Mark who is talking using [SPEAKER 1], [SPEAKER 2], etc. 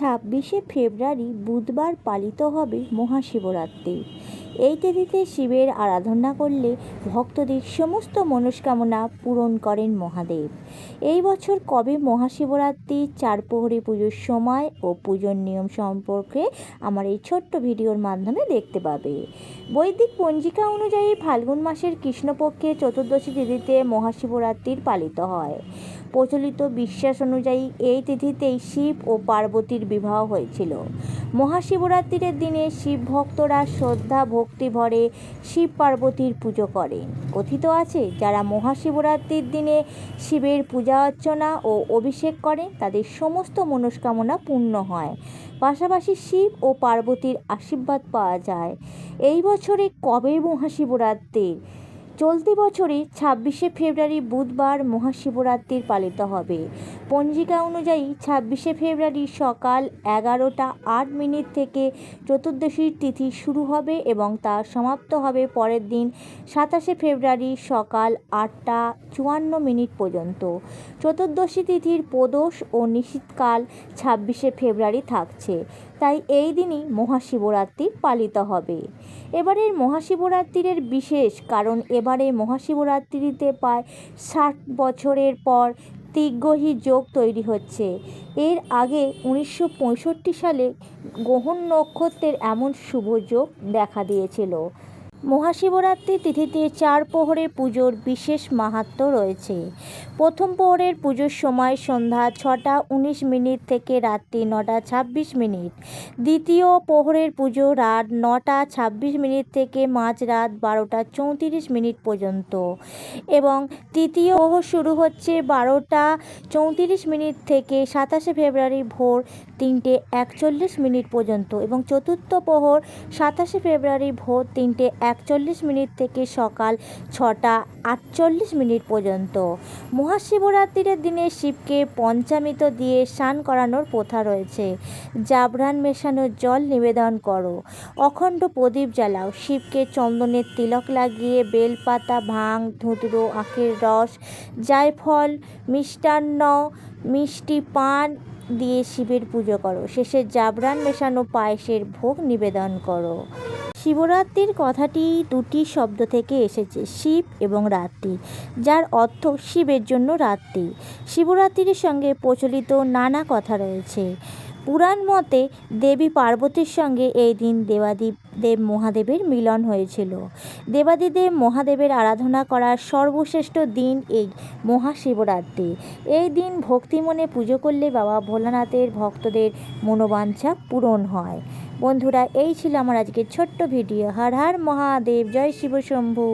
[SPEAKER 1] ছাব্বিশে ফেব্রুয়ারি বুধবার পালিত হবে মহাশিবরাত্রি। এই তিথিতে শিবের আরাধনা করলে ভক্তদের সমস্ত মনস্কামনা পূরণ করেন মহাদেব। এই বছর কবে মহাশিবরাত্রি, চার প্রহরী পুজোর সময় ও পুজোর নিয়ম সম্পর্কে আমার এই ছোট্ট ভিডিওর মাধ্যমে দেখতে পাবে। বৈদিক পঞ্জিকা অনুযায়ী ফাল্গুন মাসের কৃষ্ণপক্ষে চতুর্দশী তিথিতে মহাশিবরাত্রির পালিত হয়। প্রচলিত বিশ্বাস অনুযায়ী এই তিথিতেই শিব ও পার্বতীর বিবাহ হয়েছিল। মহাশিবরাত্রির দিনে শিব ভক্তরা শ্রদ্ধা, ভক্তি ভরে শিব পার্বতীর পুজো করেন। কথিত আছে, যারা মহাশিবরাত্রির দিনে শিবের পূজা অর্চনা ও অভিষেক করেন, তাদের সমস্ত মনস্কামনা পূর্ণ হয়। পাশাপাশি শিব ও পার্বতীর আশীর্বাদ পাওয়া যায়। এই বছরে কবে মহাশিবরাত্রির? চলতি বছরে ছাব্বিশে ফেব্রুয়ারি বুধবার মহাশিবরাত্রির পালিত হবে। পঞ্জিকা অনুযায়ী ছাব্বিশে ফেব্রুয়ারি সকাল এগারোটা আট মিনিট থেকে চতুর্দশীর তিথি শুরু হবে এবং তা সমাপ্ত হবে পরের দিন সাতাশে ফেব্রুয়ারি সকাল আটটা চুয়ান্ন মিনিট পর্যন্ত। চতুর্দশী তিথির প্রদোষ ও নিশীতকাল ছাব্বিশে ফেব্রুয়ারি থাকছে। তাই এই দিনই মহাশিবরাত্রি পালিত হবে। এবারের মহাশিবরাত্রির বিশেষ কারণ এবারে মহাশিবরাত্রিতে প্রায় ষাট বছরের পর তিগ্রহী যোগ তৈরি হচ্ছে। এর আগে উনিশশো পঁয়ষট্টি সালে গ্রহণ নক্ষত্রের এমন শুভ যোগ দেখা দিয়েছিল। মহাশিবরাত্রি তিথিতে চার প্রহরের পুজোর বিশেষ মাহাত্ম্য রয়েছে। প্রথম প্রহরের পুজোর সময় সন্ধ্যা ছটা উনিশ মিনিট থেকে রাত্রি নটা ছাব্বিশ মিনিট। দ্বিতীয় প্রহরের পুজো রাত নটা ছাব্বিশ মিনিট থেকে মাঝরাত বারোটা চৌত্রিশ মিনিট পর্যন্ত। এবং তৃতীয় প্রহর শুরু হচ্ছে বারোটা চৌত্রিশ মিনিট থেকে সাতাশে ফেব্রুয়ারি ভোর তিনটে একচল্লিশ মিনিট পর্যন্ত। এবং চতুর্থ প্রহর সাতাশে ফেব্রুয়ারি ভোর তিনটে একচল্লিশ মিনিট থেকে সকাল ছটা আটচল্লিশ মিনিট পর্যন্ত। মহাশিবরাত্রির দিনে শিবকে পঞ্চামৃত দিয়ে স্নান করানোর প্রথা রয়েছে। জাবরান মেশানো জল নিবেদন করো। অখণ্ড প্রদীপ জ্বালাও। শিবকে চন্দনের তিলক লাগিয়ে বেলপাতা, ভাং ধুতরো আখের রস, জায়ফল, মিষ্টান্ন, মিষ্টি পান দিয়ে শিবের পুজো করো। শেষে জাবরান মেশানো পায়েসের ভোগ নিবেদন করো। শিবরাত্রির কথাটি দুটি শব্দ থেকে এসেছে, শিব এবং রাত্রি, যার অর্থ শিবের জন্য রাত্রি। শিবরাত্রির সঙ্গে প্রচলিত নানা কথা রয়েছে। পুরাণ মতে দেবী পার্বতীর সঙ্গে এই দিন দেবাদিব দেব মহাদেবের মিলন হয়েছিল। দেবাদিদেব মহাদেবের আরাধনা করার সর্বশ্রেষ্ঠ দিন এই মহাশিবরাত্রি। এই দিন ভক্তি মনে পুজো করলে বাবা ভোলানাথের ভক্তদের মনোবাঞ্ছা পূরণ হয়। বন্ধুরা এই ছিল আমার আজকের ছোট্ট ভিডিও। হর হর মহাদেব জয় শিব শম্ভু।